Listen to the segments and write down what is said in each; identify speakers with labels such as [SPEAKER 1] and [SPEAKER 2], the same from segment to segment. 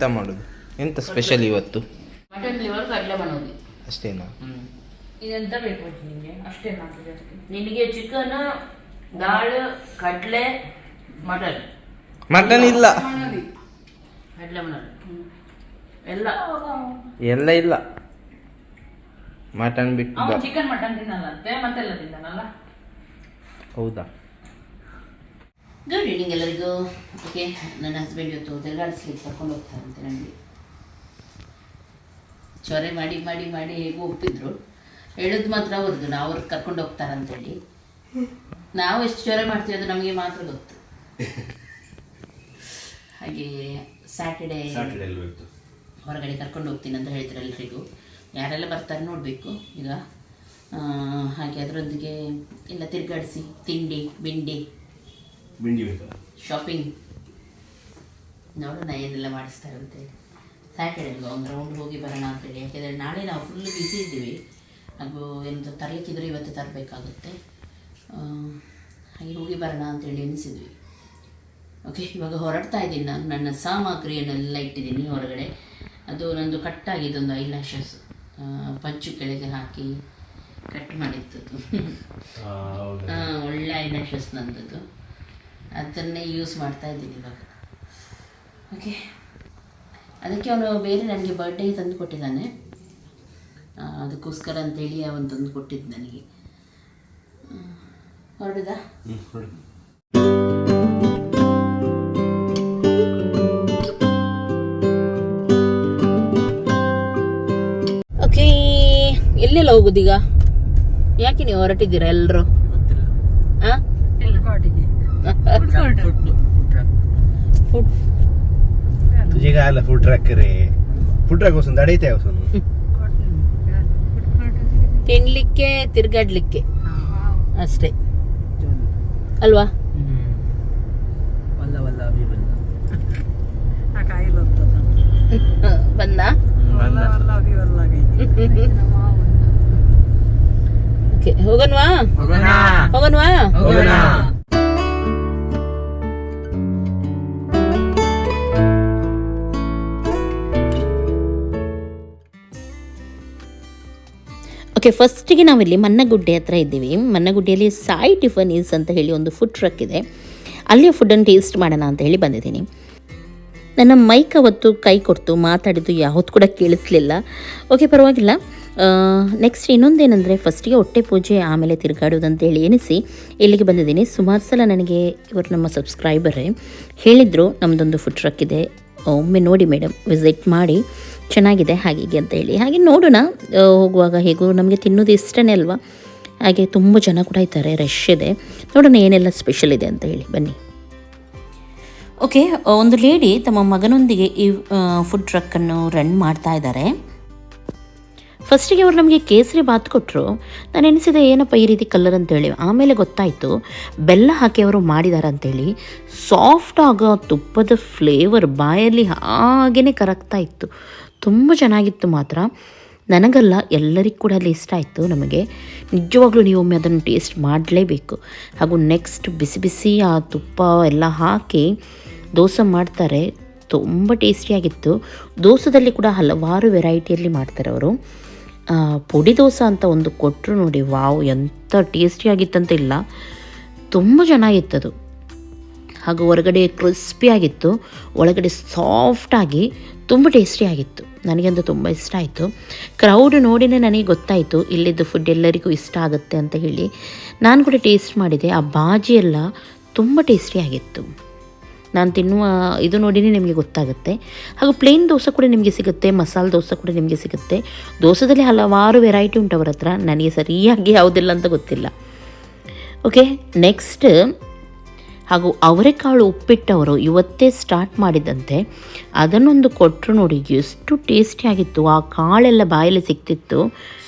[SPEAKER 1] ಎಂತ ಮಾಡೋದು? ಎಂತ ಸ್ಪೆಷಲ್ ಇವತ್ತು?
[SPEAKER 2] ಮಟನ್ ಲಿವರ್ ಕಡಲೆ ಮಾಡೋದು
[SPEAKER 1] ಅಷ್ಟೇನಾ?
[SPEAKER 2] ಇದೆಂತ ಬೇಕು ನಿಮಗೆ? ಅಷ್ಟೇ ನಿನಗೆ ಚಿಕನ್ ದಾಲ್ ಕಡಲೆ ಮಟನ್
[SPEAKER 1] ಮಟನ್ ಇಲ್ಲ.
[SPEAKER 2] ಕಡಲೆ ಮಟನ್ ಎಲ್ಲ.
[SPEAKER 1] ಎಲ್ಲ ಇಲ್ಲ. ಮಟನ್ ಬಿಟ್ಟು
[SPEAKER 2] ಚಿಕನ್ ಮಟನ್ ತಿನ್ನಲ್ಲ ಮತ್ತೆಲ್ಲ ತಿನ್ನಲ್ಲ?
[SPEAKER 1] ಹೌದಾ?
[SPEAKER 2] ಗುಡ್ ಈವ್ನಿಂಗ್ ಎಲ್ಲರಿಗೂ. ಓಕೆ ನನ್ನ ಹಸ್ಬೆಂಡ್ ಇವತ್ತು ತಿರುಗಾಡಿಸ್ಲಿಕ್ಕೆ ಕರ್ಕೊಂಡು ಹೋಗ್ತಾರಂತೆ ನನಗೆ ಚೊರೆ ಮಾಡಿ ಮಾಡಿ ಮಾಡಿ ಹೇಗೂ ಒಪ್ಪಿದ್ರು. ಹೇಳೋದು ಮಾತ್ರ ಅವ್ರದ್ದು ನಾವು ಅವ್ರಿಗೆ ಕರ್ಕೊಂಡು ಹೋಗ್ತಾರಂತೇಳಿ ನಾವು ಎಷ್ಟು ಚೊರೆ ಮಾಡ್ತೀವಿ ಅದು ನಮಗೆ ಮಾತ್ರ ಗೊತ್ತು. ಹಾಗೆ ಸ್ಯಾಟರ್ಡೇ ಹೊರಗಡೆ ಕರ್ಕೊಂಡು ಹೋಗ್ತೀನಿ ಅಂತ ಹೇಳ್ತಾರೆ ಎಲ್ರಿಗೂ. ಯಾರೆಲ್ಲ ಬರ್ತಾರೆ ನೋಡಬೇಕು ಈಗ. ಹಾಗೆ ಅದರೊಂದಿಗೆ ಎಲ್ಲ ತಿರುಗಾಡಿಸಿ ತಿಂಡಿ ಬಿಂಡಿ.
[SPEAKER 3] ಬಿಂಡಿ ಬೇಕು?
[SPEAKER 2] ಶಾಪಿಂಗ್ ನೋಡೋಣ ಏನೆಲ್ಲ ಮಾಡಿಸ್ತಾರೆ ಅಂತೇಳಿ ಸ್ಯಾಟರ್ಡೆ ಅಲ್ವಾ? ಒಂದು ರೌಂಡ್ ಹೋಗಿ ಬರೋಣ ಅಂತೇಳಿ ಯಾಕೆಂದರೆ ನಾಳೆ ನಾವು ಫುಲ್ ಬಿಸಿ ಇದ್ದೀವಿ. ಅದು ಎಂತ ತರಲಿಕ್ಕಿದ್ರೆ ಇವತ್ತು ತರಬೇಕಾಗುತ್ತೆ. ಹಾಗೆ ಹೋಗಿ ಬರೋಣ ಅಂತೇಳಿ ಎನಿಸಿದ್ವಿ ಓಕೆ ಇವಾಗ ಹೊರಡ್ತಾ ಇದ್ದೀನಿ ನಾನು. ನನ್ನ ಸಾಮಗ್ರಿಯನ್ನೆಲ್ಲ ಇಟ್ಟಿದ್ದೀನಿ ಹೊರಗಡೆ. ಅದು ನಂದು ಕಟ್ಟಾಗಿದ್ದೊಂದು ಐ ಲ್ಯಾಶಸ್ ಪಂಚು ಕೆಳಗೆ ಹಾಕಿ ಕಟ್ ಮಾಡಿತ್ತು ಒಳ್ಳೆ ಐ ಲ್ಯಾಶಸ್ ನಂದದು ಅದನ್ನೇ ಯೂಸ್ ಮಾಡ್ತಾ ಇದ್ದೀನಿ ಇವಾಗ. ಓಕೆ ಅದಕ್ಕೆ ಅವನು ಬೇರೆ ನನಗೆ ಬರ್ಡೇ ತಂದು ಕೊಟ್ಟಿದ್ದಾನೆ. ಅದಕ್ಕೋಸ್ಕರ ಅಂತೇಳಿ ಅವನು ತಂದು ಕೊಟ್ಟಿದ್ದು ನನಗೆ. ಹೊರಡುದ? ಹೊರಡುದಾ ಓಕೆ ಎಲ್ಲೆಲ್ಲ ಹೋಗುದೀಗ? ಯಾಕೆ ನೀವು ಹೊರಟಿದ್ದೀರಾ ಎಲ್ಲರೂ ಹಾಂ
[SPEAKER 3] तुझे काय आलं फूड ट्रॅक रे
[SPEAKER 2] ತಿನ್ಲಿಕ್ಕೆ ತಿರ್ಗಾಡ್ಲಿಕ್ಕೆ. ಅಷ್ಟೇ. ಅಲ್ವಾ? ಬಂದ. ಹೋಗನ್ವಾ? ಹೋಗನ್ವಾ? ಹೋಗನ್ವಾ ಓಕೆ ಫಸ್ಟಿಗೆ ನಾವಿಲ್ಲಿ ಮನ್ನಗುಡ್ಡೆ ಹತ್ರ ಇದ್ದೀವಿ. ಮನ್ನಗುಡ್ಡೆಯಲ್ಲಿ ಸಾಯಿ ಟಿಫನ್ ಈಸ್ ಅಂತ ಹೇಳಿ ಒಂದು ಫುಡ್ ಟ್ರಕ್ ಇದೆ. ಅಲ್ಲಿಯ ಫುಡ್ಡನ್ನು ಟೇಸ್ಟ್ ಮಾಡೋಣ ಅಂತ ಹೇಳಿ ಬಂದಿದ್ದೀನಿ. ನನ್ನ ಮೈಕ್ ಅವತ್ತು ಕೈ ಕೊಡ್ತು, ಮಾತಾಡಿದ್ದು ಯಾವತ್ತು ಕೂಡ ಕೇಳಿಸ್ಲಿಲ್ಲ. ಓಕೆ ಪರವಾಗಿಲ್ಲ. ನೆಕ್ಸ್ಟ್ ಇನ್ನೊಂದೇನೆಂದರೆ ಫಸ್ಟಿಗೆ ಹೊಟ್ಟೆ ಪೂಜೆ, ಆಮೇಲೆ ತಿರುಗಾಡೋದು ಅಂತೇಳಿ ಎನಿಸಿ ಇಲ್ಲಿಗೆ ಬಂದಿದ್ದೀನಿ. ಸುಮಾರು ಸಲ ನನಗೆ ಇವರು ನಮ್ಮ ಸಬ್ಸ್ಕ್ರೈಬರೇ ಹೇಳಿದರು ನಮ್ಮದೊಂದು ಫುಡ್ ಟ್ರಕ್ ಇದೆ. ಒಮ್ಮೆ ನೋಡಿ ಮೇಡಮ್ ವಿಸಿಟ್ ಮಾಡಿ. ಚೆನ್ನಾಗಿದೆ ಹಾಗೆ ಹೀಗೆ ಅಂತ ಹೇಳಿ. ಹಾಗೆ ನೋಡೋಣ ಹೋಗುವಾಗ ಹೇಗೂ ನಮಗೆ ತಿನ್ನೋದು ಇಷ್ಟನೇ ಅಲ್ವಾ? ಹಾಗೆ ತುಂಬ ಜನ ಕೂಡ ಇದ್ದಾರೆ ರಶ್ ಇದೆ. ನೋಡೋಣ ಏನೆಲ್ಲ ಸ್ಪೆಷಲ್ ಇದೆ ಅಂತ ಹೇಳಿ ಬನ್ನಿ. ಓಕೆ ಒಂದು ಲೇಡಿ ತಮ್ಮ ಮಗನೊಂದಿಗೆ ಈ ಫುಡ್ ಟ್ರಕ್ಕನ್ನು ರನ್ ಮಾಡ್ತಾ ಇದ್ದಾರೆ. ಫಸ್ಟಿಗೆ ಅವರು ನಮಗೆ ಕೇಸರಿ ಬಾತ್ ಕೊಟ್ಟರು ನಾನು ಎನಿಸಿದೆ ಏನಪ್ಪ ಈ ರೀತಿ ಕಲರ್ ಅಂತೇಳಿ ಆಮೇಲೆ ಗೊತ್ತಾಯಿತು ಬೆಲ್ಲ ಹಾಕಿ ಅವರು ಮಾಡಿದ್ದಾರೆ ಅಂತೇಳಿ ಸಾಫ್ಟ್ ಆಗೋ ತುಪ್ಪದ ಫ್ಲೇವರ್ ಬಾಯಲ್ಲಿ ಹಾಗೇ ಕರಗ್ತಾ ಇತ್ತು. ತುಂಬ ಚೆನ್ನಾಗಿತ್ತು ಮಾತ್ರ. ನನಗಲ್ಲ ಎಲ್ಲರಿಗೂ ಕೂಡ ಅಲ್ಲಿ ಇಷ್ಟ ಆಯಿತು ನಮಗೆ. ನಿಜವಾಗ್ಲೂ ನೀವು ಒಮ್ಮೆ ಅದನ್ನು ಟೇಸ್ಟ್ ಮಾಡಲೇಬೇಕು. ಹಾಗೂ ನೆಕ್ಸ್ಟ್ ಬಿಸಿ ಬಿಸಿ ಆ ತುಪ್ಪ ಎಲ್ಲ ಹಾಕಿ ದೋಸೆ ಮಾಡ್ತಾರೆ. ತುಂಬ ಟೇಸ್ಟಿಯಾಗಿತ್ತು ದೋಸೆದಲ್ಲಿ ಕೂಡ ಹಲವಾರು ವೆರೈಟಿಯಲ್ಲಿ ಮಾಡ್ತಾರೆ ಅವರು. ಪುಡಿ ದೋಸೆ ಅಂತ ಒಂದು ಕೊಟ್ಟರು ನೋಡಿ, ವಾವ್ ಎಂಥ ಟೇಸ್ಟಿಯಾಗಿತ್ತಂತ ಇಲ್ಲ. ತುಂಬ ಚೆನ್ನಾಗಿತ್ತದು ಹಾಗೂ ಹೊರಗಡೆ ಕ್ರಿಸ್ಪಿಯಾಗಿತ್ತು ಒಳಗಡೆ ಸಾಫ್ಟಾಗಿ ತುಂಬ ಟೇಸ್ಟಿಯಾಗಿತ್ತು ನನಗಂತೂ ತುಂಬ ಇಷ್ಟ ಆಯಿತು. ಕ್ರೌಡ್ ನೋಡಿನೇ ನನಗೆ ಗೊತ್ತಾಯಿತು ಇಲ್ಲಿದ್ದು ಫುಡ್ ಎಲ್ಲರಿಗೂ ಇಷ್ಟ ಆಗುತ್ತೆ ಅಂತ ಹೇಳಿ. ನಾನು ಕೂಡ ಟೇಸ್ಟ್ ಮಾಡಿದೆ. ಆ ಬಾಜಿ ಎಲ್ಲ ತುಂಬ ಟೇಸ್ಟಿಯಾಗಿತ್ತು ನಾನು ತಿನ್ನುವ ಇದು ನೋಡಿನೇ ನಿಮಗೆ ಗೊತ್ತಾಗುತ್ತೆ. ಹಾಗೂ ಪ್ಲೇನ್ ದೋಸೆ ಕೂಡ ನಿಮಗೆ ಸಿಗುತ್ತೆ, ಮಸಾಲೆ ದೋಸೆ ಕೂಡ ನಿಮಗೆ ಸಿಗುತ್ತೆ. ದೋಸೆದಲ್ಲಿ ಹಲವಾರು ವೆರೈಟಿ ಉಂಟು ಅವರ ನನಗೆ ಸರಿಯಾಗಿ ಯಾವುದಿಲ್ಲ ಅಂತ ಗೊತ್ತಿಲ್ಲ. ಓಕೆ ನೆಕ್ಸ್ಟ್ ಹಾಗೂ ಅವರೆಕಾಳು ಉಪ್ಪಿಟ್ಟವರು ಇವತ್ತೇ ಸ್ಟಾರ್ಟ್ ಮಾಡಿದಂತೆ ಅದನ್ನೊಂದು ಕೊಟ್ಟರು ನೋಡಿ ಎಷ್ಟು ಟೇಸ್ಟಿಯಾಗಿತ್ತು ಆ ಕಾಳೆಲ್ಲ ಬಾಯಲ್ಲಿ ಸಿಕ್ತಿತ್ತು.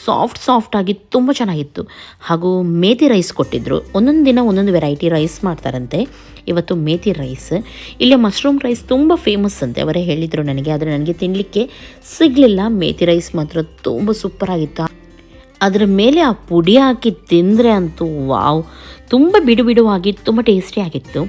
[SPEAKER 2] ಸಾಫ್ಟ್ ಸಾಫ್ಟಾಗಿ ತುಂಬ ಚೆನ್ನಾಗಿತ್ತು. ಹಾಗೂ ಮೇತಿ ರೈಸ್ ಕೊಟ್ಟಿದ್ದರು ಒಂದೊಂದು ದಿನ ಒಂದೊಂದು ವೆರೈಟಿ ರೈಸ್ ಮಾಡ್ತಾರಂತೆ. ಇವತ್ತು ಮೇತಿ ರೈಸ್ ಇಲ್ಲಿ ಮಶ್ರೂಮ್ ರೈಸ್ ತುಂಬ ಫೇಮಸ್ ಅಂತೆ. ಅವರೇ ಹೇಳಿದರು ನನಗೆ, ಆದರೆ ನನಗೆ ತಿನ್ನಲಿಕ್ಕೆ ಸಿಗಲಿಲ್ಲ. ಮೇತಿ ರೈಸ್ ಮಾತ್ರ ತುಂಬ ಸೂಪರಾಗಿತ್ತು ಅದರ ಮೇಲೆ ಆ ಪುಡಿ ಹಾಕಿ ತಿಂದರೆ ಅಂತೂ ವಾವ್. ತುಂಬ ಬಿಡು ಬಿಡುವಾಗಿ, ತುಂಬ ಟೇಸ್ಟಿ ಆಗಿತ್ತು.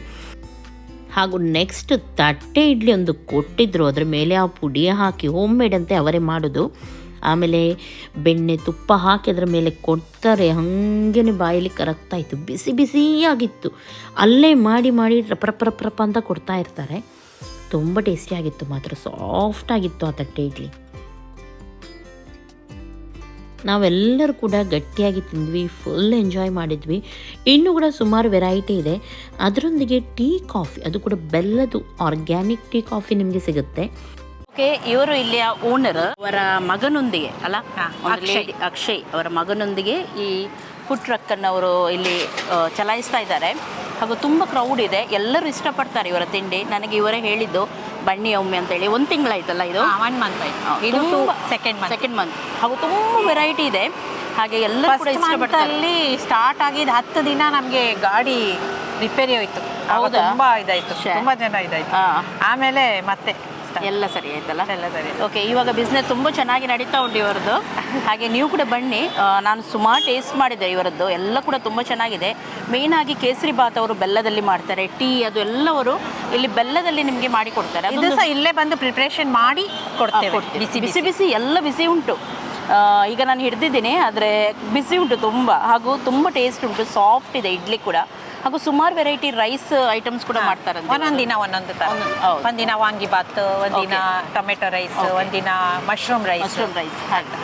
[SPEAKER 4] ಹಾಗೂ ನೆಕ್ಸ್ಟ್ ತಟ್ಟೆ ಇಡ್ಲಿ ಒಂದು ಕೊಟ್ಟಿದ್ರು. ಅದರ ಮೇಲೆ ಆ ಪುಡಿ ಹಾಕಿ ಹೋಮ್ ಮೇಡ್ ಅಂತೆ ಅವರೇ ಮಾಡೋದು. ಆಮೇಲೆ ಬೆಣ್ಣೆ ತುಪ್ಪ ಹಾಕಿ ಅದರ ಮೇಲೆ ಕೊಡ್ತಾರೆ. ಹಾಗೇ ಬಾಯಲ್ಲಿ ಕರಗ್ತಾಯಿತ್ತು ಬಿಸಿ ಬಿಸಿಯಾಗಿತ್ತು. ಅಲ್ಲೇ ಮಾಡಿ ಮಾಡಿ ರಪ ರಪ ರಪ ರಪ ಅಂತ ಕೊಡ್ತಾ ಇರ್ತಾರೆ. ತುಂಬ ಟೇಸ್ಟಿಯಾಗಿತ್ತು ಮಾತ್ರ. ಸಾಫ್ಟಾಗಿತ್ತು ಆ ತಟ್ಟೆ ಇಡ್ಲಿ. ನಾವೆಲ್ಲರೂ ಕೂಡ ಗಟ್ಟಿಯಾಗಿ ತಿಂದ್ವಿ ಫುಲ್ ಎಂಜಾಯ್ ಮಾಡಿದ್ವಿ. ಇನ್ನೂ ಕೂಡ ಸುಮಾರು ವೆರೈಟಿ ಇದೆ. ಅದರೊಂದಿಗೆ ಟೀ ಕಾಫಿ ಅದು ಕೂಡ ಬೆಲ್ಲದು ಆರ್ಗ್ಯಾನಿಕ್ ಟೀ ಕಾಫಿ ನಿಮಗೆ ಸಿಗುತ್ತೆ. ಓಕೆ ಇವರು ಇಲ್ಲಿಯ ಓನರ್ ಅವರ ಮಗನೊಂದಿಗೆ ಅಲ್ಲ? ಅಕ್ಷಯ್. ಅಕ್ಷಯ್ ಅವರ ಮಗನೊಂದಿಗೆ ಈ ಫುಡ್ ಟ್ರಕ್ ಅನ್ನು ಅವರು ಇಲ್ಲಿ ಚಲಾಯಿಸ್ತಾ ಇದ್ದಾರೆ. ಹಾಗೂ ತುಂಬ ಕ್ರೌಡ್ ಇದೆ. ಎಲ್ಲರೂ ಇಷ್ಟಪಡ್ತಾರೆ ಇವರ ತಿಂಡಿ. ನನಗೆ ಇವರೇ ಹೇಳಿದ್ದು ಬನ್ನಿ ಒಮ್ಮೆ ಅಂತೇಳಿ. ಒಂದು ತಿಂಗಳಾಯ್ತಲ್ಲ ಇದು?
[SPEAKER 5] ಒನ್ ಮಂತ್ ಆಯ್ತು. ಇದು ಸೆಕೆಂಡ್ ಮಂತ್
[SPEAKER 4] ಸೆಕೆಂಡ್ ಮಂತ್ ಹಾಗೂ ತುಂಬ ವೆರೈಟಿ ಇದೆ. ಹಾಗೆ ಇಷ್ಟಪಡ್ತಾರೆ.
[SPEAKER 5] ಅಲ್ಲಿ ಸ್ಟಾರ್ಟ್ ಆಗಿದ ಹತ್ತು ದಿನ ನಮಗೆ ಗಾಡಿ ರಿಪೇರಿ ಹೋಯ್ತು? ತುಂಬಾ ಇದಾಯ್ತು. ತುಂಬಾ ಜನ ಇದಾಯ್ತು. ಆಮೇಲೆ ಮತ್ತೆ.
[SPEAKER 4] ಎಲ್ಲ ಸರಿ ಆಯ್ತಲ್ಲ?
[SPEAKER 5] ಎಲ್ಲ ಸರಿ
[SPEAKER 4] ಓಕೆ ಇವಾಗ ಬಿಸ್ನೆಸ್ ತುಂಬ ಚೆನ್ನಾಗಿ ನಡೀತಾ ಉಂಟು ಇವರದ್ದು. ಹಾಗೆ ನೀವು ಕೂಡ ಬನ್ನಿ. ನಾನು ಸುಮಾರು ಟೇಸ್ಟ್ ಮಾಡಿದೆ ಇವರದ್ದು. ಎಲ್ಲ ಕೂಡ ತುಂಬ ಚೆನ್ನಾಗಿದೆ. ಮೇಯ್ನ್ ಆಗಿ ಕೇಸರಿ ಬಾತ್ ಅವರು ಬೆಲ್ಲದಲ್ಲಿ ಮಾಡ್ತಾರೆ. ಟೀ ಅದು ಎಲ್ಲವರು ಇಲ್ಲಿ ಬೆಲ್ಲದಲ್ಲಿ ನಿಮಗೆ ಮಾಡಿ ಕೊಡ್ತಾರೆ. ಅದು
[SPEAKER 5] ಸಹ ಇಲ್ಲೇ ಬಂದು ಪ್ರಿಪ್ರೇಷನ್ ಮಾಡಿ ಕೊಡ್ತೇವೆ. ಬಿಸಿ
[SPEAKER 4] ಬಿಸಿ ಬಿಸಿ. ಎಲ್ಲ ಬಿಸಿ ಉಂಟು. ಈಗ ನಾನು ಹಿಡ್ದಿದ್ದೀನಿ ಆದರೆ ಬಿಸಿ ಉಂಟು ತುಂಬ. ಹಾಗೂ ತುಂಬ ಟೇಸ್ಟ್ ಉಂಟು. ಸಾಫ್ಟ್ ಇದೆ ಇಡ್ಲಿ ಕೂಡ. ಹಾಗೂ ಸುಮಾರು ವೆರೈಟಿ ರೈಸ್ ಐಟಮ್ಸ್ ಕೂಡ ಮಾಡ್ತಾರೆ
[SPEAKER 5] ಒಂದೊಂದು ದಿನ ಒಂದೊಂದು ತರ. ಒಂದಿನ ವಾಂಗಿ ಬಾತ್ ಒಂದಿನ ಟೊಮೆಟೊ ರೈಸ್ ಒಂದಿನ ಮಶ್ರೂಮ್ ರೈಸ್
[SPEAKER 4] ಮಶ್ರೂಮ್ ರೈಸ್ ಹಾಗೆ.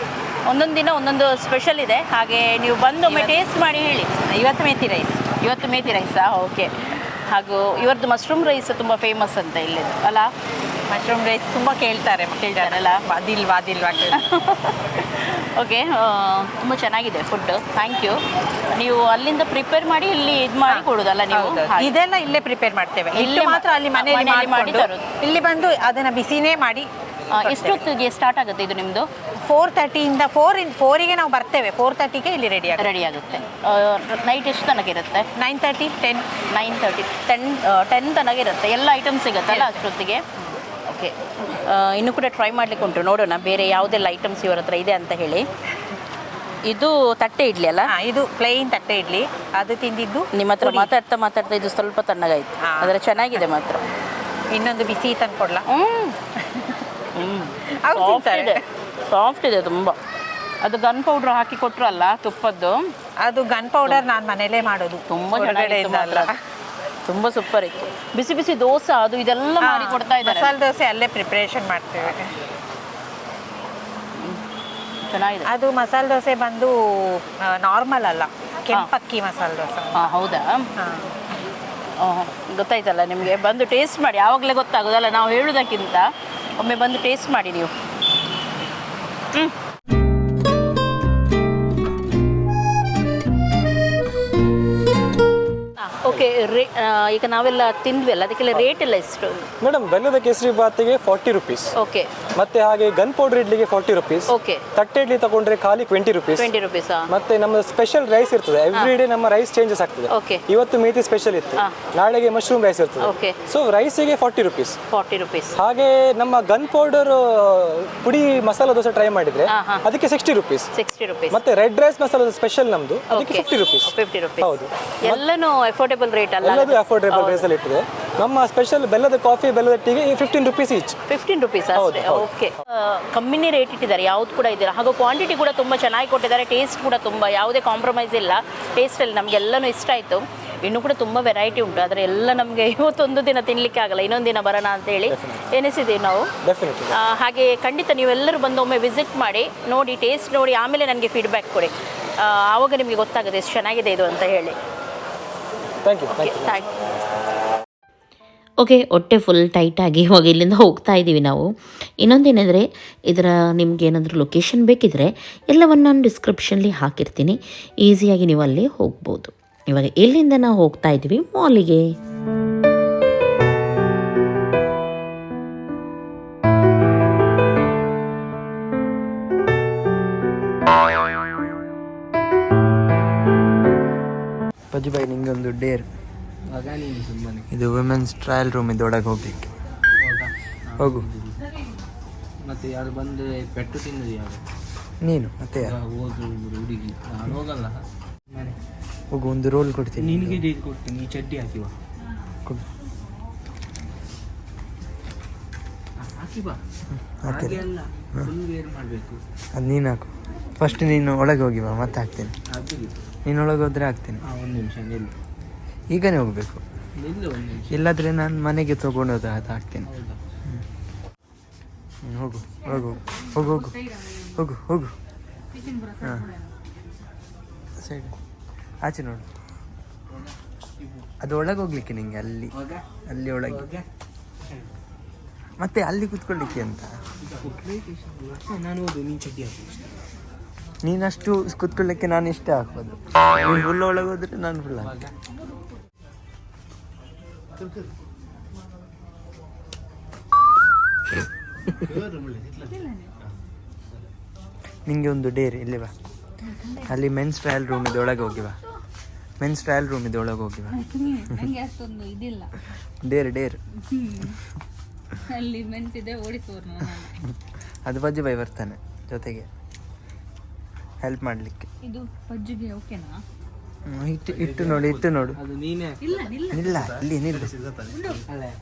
[SPEAKER 4] ಒಂದೊಂದು ದಿನ ಒಂದೊಂದು ಸ್ಪೆಷಲ್ ಇದೆ. ಹಾಗೆ ನೀವು ಬಂದು ಒಮ್ಮೆ ಟೇಸ್ಟ್ ಮಾಡಿ ಹೇಳಿ.
[SPEAKER 5] ಇವತ್ತು ಮೇತಿ ರೈಸ್
[SPEAKER 4] ಇವತ್ತು ಮೇತಿ ರೈಸಾ ಓಕೆ ಹಾಗೂ ಇವರದ್ದು ಮಶ್ರೂಮ್ ರೈಸ್ ತುಂಬ ಫೇಮಸ್ ಅಂತ ಇಲ್ಲಿ. ಅಲ್ಲ?
[SPEAKER 5] ಮಶ್ರೂಮ್ ರೈಸ್ ತುಂಬ ಕೇಳ್ತಾರೆ
[SPEAKER 4] ಕೇಳ್ತಾರಲ್ಲ?
[SPEAKER 5] ವಾದಿಲ್ ವಾದಿಲ್ ವಾದಿಲ್
[SPEAKER 4] ಓಕೆ ತುಂಬ ಚೆನ್ನಾಗಿದೆ ಫುಡ್ ಥ್ಯಾಂಕ್ ಯು ನೀವು ಅಲ್ಲಿಂದ ಪ್ರಿಪೇರ್ ಮಾಡಿ ಇಲ್ಲಿ ಇದು ಮಾಡಿ ಕೊಡೋದಲ್ಲ ನೀವು?
[SPEAKER 5] ಇದೆಲ್ಲ ಇಲ್ಲೇ ಪ್ರಿಪೇರ್ ಮಾಡ್ತೇವೆ.
[SPEAKER 4] ಇಲ್ಲೇ
[SPEAKER 5] ಮಾತ್ರ ಅಲ್ಲಿ ಮನೆಯಲ್ಲಿ
[SPEAKER 4] ಮಾಡಿ ತರೋದು.
[SPEAKER 5] ಇಲ್ಲಿ ಬಂದು ಅದನ್ನ ಬಿಸಿನೇ ಮಾಡಿ
[SPEAKER 4] ಎಷ್ಟೊತ್ತಿಗೆ ಸ್ಟಾರ್ಟ್ ಆಗುತ್ತೆ ಇದು ನಿಮ್ಮದು
[SPEAKER 5] ಫೋರ್ ತರ್ಟಿಯಿಂದ ಫೋರ್ ಇನ್ ಫೋರಿಗೆ ನಾವು ಬರ್ತೇವೆ. ಫೋರ್ ತರ್ಟಿಗೆ ಇಲ್ಲಿ ರೆಡಿ ಆಗುತ್ತೆ.
[SPEAKER 4] ರೆಡಿ ಆಗುತ್ತೆ. ನೈಟ್ ಎಷ್ಟು ತನಕ ಇರುತ್ತೆ?
[SPEAKER 5] Nine thirty ten
[SPEAKER 4] nine thirty ten ten ತನಕ ಇರುತ್ತೆ. ಎಲ್ಲ ಐಟಮ್ಸ್ ಸಿಗುತ್ತಲ್ಲ ಅಷ್ಟೊತ್ತಿಗೆ? ಓಕೆ. ಇನ್ನೂ ಕೂಡ ಟ್ರೈ ಮಾಡ್ಲಿಕ್ಕೆ ಉಂಟು. ನೋಡೋಣ ಬೇರೆ ಯಾವುದೆಲ್ಲ ಐಟಮ್ಸ್ ಇವರ ಹತ್ರ ಇದೆ ಅಂತ ಹೇಳಿ. ಇದು ತಟ್ಟೆ ಇಡ್ಲಿ ಅಲ್ಲ?
[SPEAKER 5] ಹಾ ಇದು ಪ್ಲೇನ್ ತಟ್ಟೆ ಇಡ್ಲಿ. ಅದು ತಿಂದಿದ್ದು
[SPEAKER 4] ನಿಮ್ಮ ಹತ್ರ
[SPEAKER 5] ಪುಡಿ.
[SPEAKER 4] ಮಾತಾಡ್ತಾ ಮಾತಾಡ್ತಾ ಇದು ಸ್ವಲ್ಪ ತಣ್ಣಗಾಯ್ತು.
[SPEAKER 5] ಹಾ.
[SPEAKER 4] ಆದರೆ ಚೆನ್ನಾಗಿದೆ ಮಾತ್ರ.
[SPEAKER 5] ಇನ್ನೊಂದು ಬಿಸಿ ತಂದ್ಕೊಡ್ಲಾ
[SPEAKER 4] ಹ್ಮ್.
[SPEAKER 5] ಅವ್ರು
[SPEAKER 4] ಸಾಫ್ಟ್
[SPEAKER 5] ತಿಂತಾರೆ.
[SPEAKER 4] ಇದೆ. ಸಾಫ್ಟ್ ಇದೆ ತುಂಬ. ಅದು ಗನ್ ಪೌಡರ್ ಹಾಕಿ ಕೊಟ್ರಲ್ಲ ತುಪ್ಪದ್ದು?
[SPEAKER 5] ಅದು ಗನ್ ಪೌಡರ್ ನಾನು ಮನೇಲೇ ಮಾಡೋದು.
[SPEAKER 4] ತುಂಬ ಚೆನ್ನಾಗಿದೆ
[SPEAKER 5] ಹೊರಗಡೆಯಿಂದ
[SPEAKER 4] ಮಾತ್ರ.
[SPEAKER 5] ಅಲ್ಲ.
[SPEAKER 4] ತುಂಬ ಸೂಪರ್ ಇತ್ತು. ಬಿಸಿ ಬಿಸಿ ದೋಸೆ ಅದು ಇದೆಲ್ಲ ಮಾಡಿ ಕೊಡ್ತಾ ಇದ್ದಾರೆ.
[SPEAKER 5] ಮಸಾಲೆ ದೋಸೆ ಅಲ್ಲೇ ಪ್ರಿಪರೇಷನ್ ಮಾಡ್ತೇವೆ.
[SPEAKER 4] ಚೆನ್ನಾಗಿದೆ.
[SPEAKER 5] ಅದು ಮಸಾಲೆ ದೋಸೆ ಬಂದು ನಾರ್ಮಲ್ ಅಲ್ಲ. ಕೆಂಪಕ್ಕಿ ಮಸಾಲೆ ದೋಸೆ
[SPEAKER 4] ಹಾಂ ಹೌದಾ? ಗೊತ್ತಾಯ್ತಲ್ಲ ನಿಮಗೆ. ಬಂದು ಟೇಸ್ಟ್ ಮಾಡಿ. ಯಾವಾಗಲೇ ಗೊತ್ತಾಗೋದಲ್ಲ ನಾವು ಹೇಳೋದಕ್ಕಿಂತ ಒಮ್ಮೆ ಬಂದು ಟೇಸ್ಟ್ ಮಾಡಿ ನೀವು. ರೇ ಈಗ ನಾವೆಲ್ಲ ತಿಂದ್ವಿ ಅಲ್ಲ ಅದಕ್ಕೆಲ್ಲ ರೇಟ್ ಎಲ್ಲ ಎಷ್ಟು?
[SPEAKER 6] ಮೇಡಮ್ ಬೆಲ್ಲದ ಕೇಸರಿ ಬಾತಿಗೆ ಫಾರ್ಟಿ ರುಪೀಸ್
[SPEAKER 4] ಓಕೆ
[SPEAKER 6] ಮತ್ತೆ ಹಾಗೆ ಗನ್ ಪೌಡರ್ ಇಡ್ಲಿಗೆ forty rupees
[SPEAKER 4] okay
[SPEAKER 6] thatte idli ತಗೊಂಡ್ರೆ ಖಾಲಿ ಟ್ವೆಂಟಿ ರುಪೀಸ್
[SPEAKER 4] ಟ್ವೆಂಟಿ ರುಪೀಸ್
[SPEAKER 6] ಮತ್ತೆ ನಮ್ಮ ಸ್ಪೆಷಲ್ ರೈಸ್ ಇರ್ತದೆ. ಎವ್ರಿ ಡೇ ನಮ್ಮ ರೈಸ್ ಚೇಂಜಸ್ ಆಗ್ತದೆ.
[SPEAKER 4] ಓಕೆ
[SPEAKER 6] ಇವತ್ತು ಮೇಥಿ ಸ್ಪೆಷಲ್ ಇತ್ತು. ನಾಳೆಗೆ ಮಶ್ರೂಮ್ ರೈಸ್ ಇರ್ತದೆ.
[SPEAKER 4] ಓಕೆ
[SPEAKER 6] ಸೊ ರೈಸಿಗೆ ಫಾರ್ಟಿ ರುಪೀಸ್
[SPEAKER 4] ಫಾರ್ಟಿ ರುಪೀಸ್
[SPEAKER 6] ಹಾಗೆ ನಮ್ಮ ಗನ್ ಪೌಡರ್ ಪುಡಿ ಮಸಾಲ ದೋಸೆ ಟ್ರೈ ಮಾಡಿದ್ರೆ. ಅದಕ್ಕೆ ಸಿಕ್ಸ್ಟಿ ರುಪೀಸ್
[SPEAKER 4] ಸಿಕ್ಸ್ಟಿ ರುಪೀಸ್
[SPEAKER 6] ಮತ್ತೆ ರೆಡ್ ರೈಸ್ ಮಸಾಲಾ ಸ್ಪೆಷಲ್ ನಮ್ದು. ಅದಕ್ಕೆ ಫಿಫ್ಟಿ ರುಪೀಸ್
[SPEAKER 4] ಫಿಫ್ಟಿ ರುಪೀಸ್
[SPEAKER 6] ಹೌದು.
[SPEAKER 4] ಎಲ್ಲನೂ ಅಫೋರ್ಡೆಬಲ್ ರೇಟ್ ಅಲ್ಲ
[SPEAKER 6] ಎಲ್ಲದು ಅಫೋರ್ಡಬಲ್ ಅಲ್ಲಿ ಇರ್ತದೆ ನಮ್ಮ ಸ್ಪೆಷಲ್ ಬೆಲ್ಲದ ಕಾಫಿ ಬೆಲ್ಲದ ಟೀಗೆ fifteen rupees each
[SPEAKER 4] fifteen rupees ಅಷ್ಟೇ. ಓಕೆ ಕಮ್ಮಿನೇ ರೇಟ್ ಇಟ್ಟಿದ್ದಾರೆ. ಯಾವುದು ಕೂಡ ಇದ್ದೀರಾ ಹಾಗೂ ಕ್ವಾಂಟಿಟಿ ಕೂಡ ತುಂಬ ಚೆನ್ನಾಗಿ ಕೊಟ್ಟಿದ್ದಾರೆ. ಟೇಸ್ಟ್ ಕೂಡ ತುಂಬ ಯಾವುದೇ ಕಾಂಪ್ರಮೈಸ್ ಇಲ್ಲ. ಟೇಸ್ಟಲ್ಲಿ ನಮಗೆಲ್ಲನೂ ಇಷ್ಟ ಆಯಿತು. ಇನ್ನು ಕೂಡ ತುಂಬ ವೆರೈಟಿ ಉಂಟು. ಆದರೆ ಎಲ್ಲ ನಮಗೆ ಇವತ್ತೊಂದು ದಿನ ತಿನ್ನಲಿಕ್ಕೆ ಆಗಲ್ಲ. ಇನ್ನೊಂದು ದಿನ ಬರೋಣ ಅಂತೇಳಿ ಎನಿಸಿದ್ದೀವಿ ನಾವು. ಹಾಗೆ ಖಂಡಿತ ನೀವೆಲ್ಲರೂ ಬಂದು ಒಮ್ಮೆ ವಿಸಿಟ್ ಮಾಡಿ ನೋಡಿ ಟೇಸ್ಟ್ ನೋಡಿ ಆಮೇಲೆ ನನಗೆ ಫೀಡ್ಬ್ಯಾಕ್ ಕೊಡಿ. ಆವಾಗ ನಿಮಗೆ ಗೊತ್ತಾಗುತ್ತೆ ಎಷ್ಟು ಚೆನ್ನಾಗಿದೆ ಇದು ಅಂತ ಹೇಳಿ.
[SPEAKER 6] Thank you thank you
[SPEAKER 4] thank
[SPEAKER 2] okay ಹೊಟ್ಟೆ ಫುಲ್ ಟೈಟಾಗಿ ಇವಾಗ ಇಲ್ಲಿಂದ ಹೋಗ್ತಾ ಇದ್ದೀವಿ ನಾವು. ಇನ್ನೊಂದೇನೆಂದರೆ ಇದರ ನಿಮ್ಗೆ ಏನಾದರೂ ಲೊಕೇಶನ್ ಬೇಕಿದ್ರೆ ಎಲ್ಲವನ್ನು ನಾನು ಡಿಸ್ಕ್ರಿಪ್ಷನ್ಲಿ ಹಾಕಿರ್ತೀನಿ. ಈಸಿಯಾಗಿ ನೀವು ಅಲ್ಲಿ ಹೋಗ್ಬೋದು. ಇವಾಗ ಎಲ್ಲಿಂದ ನಾವು ಹೋಗ್ತಾ ಇದ್ದೀವಿ ಮಾಲಿಗೆ
[SPEAKER 7] ಇದು ವುಮೆನ್ಸ್ ಟ್ರಯಲ್ ರೂಮ್ ಇದು ಒಳಗೆ ಹೋಗ್ಲಿಕ್ಕೆ. ಹೋಗು.
[SPEAKER 8] ಮತ್ತೆ ಯಾರು ಬಂದು ಪೆಟ್ಟು ತಿನ್ನದು ಯಾರು?
[SPEAKER 7] ನೀನು ಮತ್ತೆ
[SPEAKER 8] ಹುಡುಗಿ. ನಾನು ಹೋಗಲ್ಲ.
[SPEAKER 7] ಹೋಗು ಒಂದು ರೋಲ್ ಕೊಡ್ತೀನಿ.
[SPEAKER 8] ನಿನಗೆ ಡೇಟ್ ಕೊಡ್ತೀನಿ ಚಡ್ಡಿ ಹಾಕಿವ.
[SPEAKER 7] ಕೊಡು.
[SPEAKER 8] ಹಾಗೆ ಅಲ್ಲ ಫುಲ್ ವೇರ್ ಮಾಡಬೇಕು.
[SPEAKER 7] ಅದು ನೀನು ಹಾಕು. ಫಸ್ಟ್ ನೀನು ಒಳಗೆ ಹೋಗಿ ಬಾ ಮತ್ತೆ ಹಾಕ್ತೀನಿ. ನೀನು ಒಳಗೆ ಹೋದ್ರೆ ಹಾಕ್ತೀನಿ.
[SPEAKER 8] ಒಂದು ನಿಮಿಷ ನಿಲ್ಲು.
[SPEAKER 7] ಈಗನೇ ಹೋಗಬೇಕು. ಇಲ್ಲಾದ್ರೆ ನಾನು ಮನೆಗೆ ತಗೊಂಡು ಹೋದ ಅದು ಹಾಕ್ತೇನೆ. ಹೋಗು ಹೋಗು ಹೋಗು ಹೋಗು ಹೋಗು ಹೋಗು. ಹಾಂ. ಸೈಡ್ ಆಚೆ ನೋಡು. ಅದು ಒಳಗೆ ಹೋಗ್ಲಿಕ್ಕೆ ನಿಂಗೆ ಅಲ್ಲಿ. ಅಲ್ಲಿ ಒಳಗೆ. ಮತ್ತೆ ಅಲ್ಲಿ ಕುತ್ಕೊಳ್ಳಿಕ್ಕೆ ಅಂತ ನೀನಷ್ಟು ಕುತ್ಕೊಳ್ಳಿಕ್ಕೆ ನಾನು ಇಷ್ಟೇ ಹಾಕೋದು ನೀನು ಫುಲ್ ಒಳಗೆ ಹೋದ್ರೆ ನಾನು ಫುಲ್ ನಿಂಗೆ ಒಂದು ಡೇರ್ ಇಲ್ಲಿ ಬಾ. ಅಲ್ಲಿ ಮೆನ್ಸ್ ಟ್ರಯಲ್ ರೂಮ್ ಇದೆ ಒಳಗೆ ಹೋಗಿ ಬಾ. ಮೆನ್ಸ್ ಟ್ರಯಲ್ ರೂಮ್ ಇದೆ ಒಳಗೆ ಹೋಗಿ ಬಾ.
[SPEAKER 9] ಇದಿಲ್ಲ.
[SPEAKER 7] There there.
[SPEAKER 9] ಅಲ್ಲಿ
[SPEAKER 7] ಅದು ಬಜ್ಜಿ ಬೈ ಬರ್ತಾನೆ ಜೊತೆಗೆ. ಹೆಲ್ಪ್ ಮಾಡಲಿಕ್ಕೆ.
[SPEAKER 9] ಇದು ಬಜ್ಜಿಗೆ ಓಕೆನಾ
[SPEAKER 7] ಇಟ್ಟು ಇಟ್ಟು ನೋಡು ಇಟ್ಟು ನೋಡು.
[SPEAKER 8] ಅದು ನೀನೇ
[SPEAKER 9] ಇಲ್ಲ ಇಲ್ಲ
[SPEAKER 7] ನಿಲ್ಲ. ಇಲ್ಲಿ ನಿಲ್ಲು.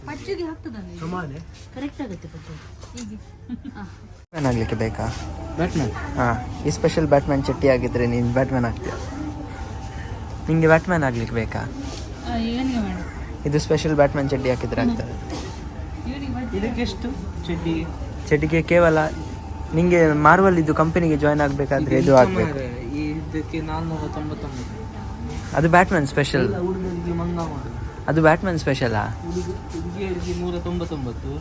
[SPEAKER 9] ಪಜ್ಜಿಗೆ ಆಗ್ತದಲ್ಲ ಇದು?
[SPEAKER 2] ಕರೆಕ್ಟ್ ಆಗುತ್ತೆ ಪದ್ದು
[SPEAKER 9] ಹೀಗೆ.
[SPEAKER 7] ಬ್ಯಾಟ್ಮ್ಯಾನ್ ಆಗಲಿಕ್ಕೆ ಬೇಕಾ?
[SPEAKER 8] ಬ್ಯಾಟ್ಮ್ಯಾನ್
[SPEAKER 7] ಹಾಂ ಈ ಸ್ಪೆಷಲ್ ಬ್ಯಾಟ್ಮ್ಯಾನ್ ಚಟ್ಟಿ ಆಗಿದ್ರೆ ನೀನು ಬ್ಯಾಟ್ಮ್ಯಾನ್ ಆಗ್ತೀಯ. ನಿಂಗೆ ಬ್ಯಾಟ್ಮ್ಯಾನ್ ಆಗ್ಲಿಕ್ಕೆ ಬೇಕಾ?
[SPEAKER 9] ಆ, ಇವನಿಗೆ ಮಾಡು.
[SPEAKER 7] ಇದು ಸ್ಪೆಷಲ್ ಬ್ಯಾಟ್ಮ್ಯಾನ್ ಚಡ್ಡಿ ಹಾಕಿದ್ರೆ ಆಗ್ತದೆ.
[SPEAKER 9] ಇವನಿಗೆ
[SPEAKER 8] ಇದಕ್ಕೆ ಎಷ್ಟು ಚಡ್ಡಿ
[SPEAKER 7] ಚಡ್ಡಿಗೆ ಕೇವಲ ನಿಂಗೆ ಮಾರ್ವಲ್ ಇದು ಕಂಪನಿಗೆ ಜಾಯ್ನ್ ಆಗಬೇಕಾದ್ರೆ ಇದು ಆಗಬೇಕು.
[SPEAKER 8] ಇದಕ್ಕೆ ನಾನ್ನೂರ ತೊಂಬತ್ತೊಂಬತ್ತು.
[SPEAKER 7] ಅದು ಬ್ಯಾಟ್ಮನ್ ಸ್ಪೆಷಲ್
[SPEAKER 8] ಎಲ್ಲ ಹುಡುಗರಿಗೆ ಮಂಗ ಮಾಡುದು
[SPEAKER 7] ಅದು ಬ್ಯಾಟ್ಮನ್ ಸ್ಪೆಷಲಾ
[SPEAKER 8] ಹುಡುಗ ಹುಡುಗಿಯರಿಗೆ ನೂರ ತೊಂಬತ್ತೊಂಬತ್ತು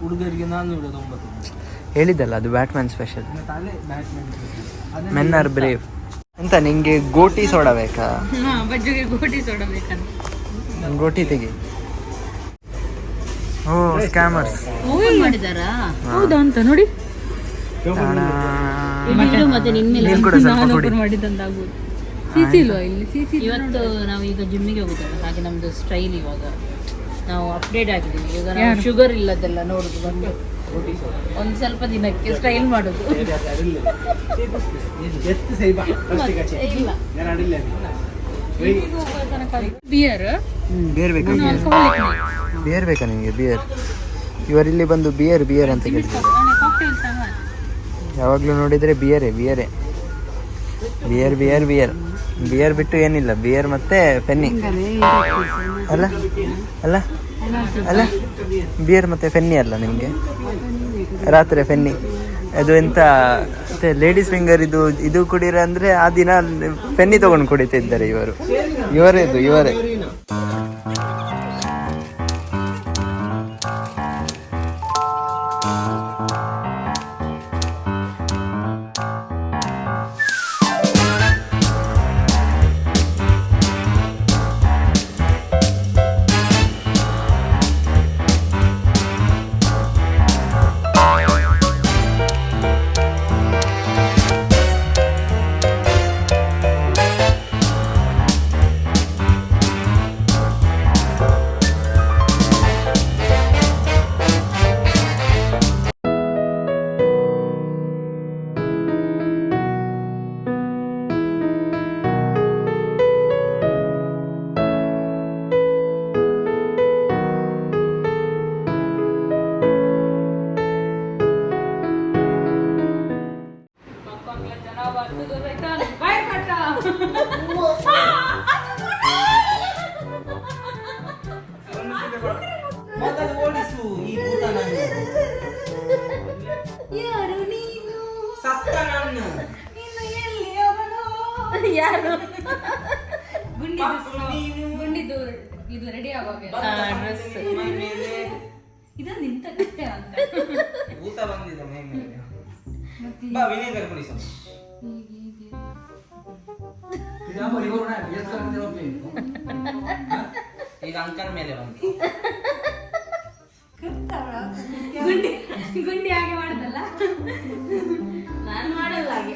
[SPEAKER 8] ಹುಡುಗರಿಗೆ ನಾನ್ನೂರ ತೊಂಬತ್ತೊಂಬತ್ತು
[SPEAKER 7] ಹೇಳಿದ್ದಲ್ಲ ಅದು ಬ್ಯಾಟ್ಮನ್ ಸ್ಪೆಷಲ್
[SPEAKER 8] ಮತ್ತೆ ಅಲ್ಲೇ ಬ್ಯಾಟ್ಮ್ಯಾನ್
[SPEAKER 7] ಮೆನ್ ಆರ್ ಬ್ರೇವ್ ಎಂತ ನಿಂಗೆ ಗೋಟಿ ಸೋಡಬೇಕಾ
[SPEAKER 9] ಹಾ ಗೋಟಿ ಸೋಡಬೇಕಾ
[SPEAKER 7] ಗೋಟಿ ತೆಗಿ. ಓ ಸ್ಕ್ಯಾಮರ್ಸ್
[SPEAKER 9] ಓಪನ್ ಮಾಡಿದಾರಾ? ಹೌದಾ ಅಂತ ನೋಡಿ.
[SPEAKER 2] ಮತ್ತೆ ನಿನ್ನೆ
[SPEAKER 7] ನೀನು ಕೂಡ
[SPEAKER 9] ಸಿಸಿ ಇಲ್ವಾ ಇಲ್ಲಿ? ಸಿಸಿ
[SPEAKER 2] ಇವತ್ತು ನಾವು ಈಗ ಜಿಮ್ಮಿಗೆ ಹೋಗುತ್ತಲ್ಲ ಹಾಗೆ ನಮ್ದು ಸ್ಟೈಲ್ ಇವಾಗ. ನಾವು ಅಪ್ಡೇಟ್ ಆಗಿದ್ದೀವಿ. ಇವಾಗ ನಾವು ಶುಗರ್ ಇಲ್ಲದೆಲ್ಲ ನೋಡುದು ಬಂದು. ಒಂದು ಸ್ವಲ್ಪ ದಿನಕ್ಕೆ ಸ್ಟೈಲ್ ಮಾಡೋದು. ಇಲ್ಲ
[SPEAKER 9] ಬಿಯರ್
[SPEAKER 7] ಬಿಯರ್ ಬೇಕಾ ಬಿಯರ್ ಬೇಕಾ ನಿಮಗೆ ಬಿಯರ್ ಇವರಿಲ್ಲಿ ಬಂದು ಬಿಯರ್ ಬಿಯರ್ ಅಂತ ಕೇಳ್ತಾರೆ
[SPEAKER 9] ಕಾಕ್ಟೇಲ್
[SPEAKER 7] ಯಾವಾಗಲೂ ನೋಡಿದರೆ ಬಿಯರೇ ಬಿಯರೇ ಬಿಯರ್ ಬಿಯರ್ ಬಿಯರ್ ಬಿಯರ್ ಬಿಟ್ಟು ಏನಿಲ್ಲ. ಬಿಯರ್ ಮತ್ತೆ ಫೆನ್ನಿ ಅಲ್ಲ? ಅಲ್ಲ? ಅಲ್ಲ? ಬಿಯರ್ ಮತ್ತೆ ಫೆನ್ನಿ ಅಲ್ಲ ನಿಮಗೆ? ರಾತ್ರಿ ಫೆನ್ನಿ ಅದು ಎಂತ ಲೇಡೀಸ್ ಫಿಂಗರ್ ಇದು ಇದು ಕುಡೀರ ಅಂದ್ರೆ ಆ ದಿನ ಫೆನ್ನಿ ತಗೊಂಡು ಕುಡಿತಿದ್ದಾರೆ ಇವರು. ಇವರೇ ಇದು, ಇವರೇ.
[SPEAKER 9] ಗುಂಡಿ ಹಾಗೆ ಮಾಡುದಲ್ಲ? ನಾನು ಮಾಡಲ್ಲ ಹಾಗೆ.